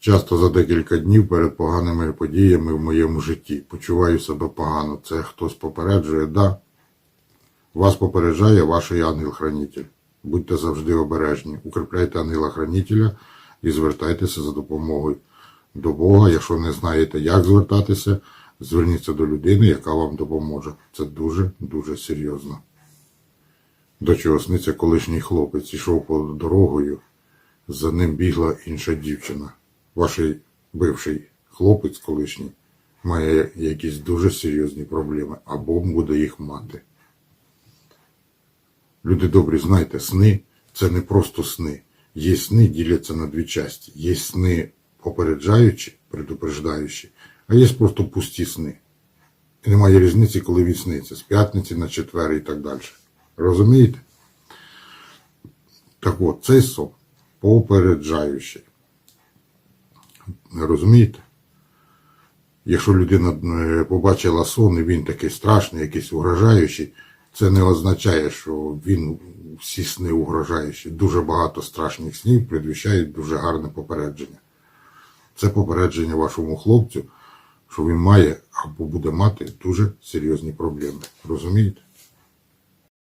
Часто за декілька днів перед поганими подіями в моєму житті. Почуваю себе погано. Це хтось попереджує, да. Вас попереджає ваш ангел-хранитель. Будьте завжди обережні. Укріпляйте ангела-хранителя і звертайтеся за допомогою до Бога. Якщо не знаєте, як звертатися, зверніться до людини, яка вам допоможе. Це дуже-дуже серйозно. До чого сниться колишній хлопець ішов дорогою, за ним бігла інша дівчина. Ваш бивший хлопець колишній має якісь дуже серйозні проблеми або буде їх мати. Люди добрі, знайте, сни це не просто сни. Є сни діляться на дві часті. Є сни попереджаючі, предупреждаючі, а є просто пусті сни. І немає різниці, коли він сниться, з п'ятниці на четвер і так далі. Розумієте? Так от, цей сон попереджаючий. Розумієте? Якщо людина е, побачила сон, і він такий страшний, якийсь угрожаючий, це не означає, що він всі сни угрожаючі. Дуже багато страшних снів предвіщають дуже гарне попередження. Це попередження вашому хлопцю, що він має або буде мати дуже серйозні проблеми. Розумієте?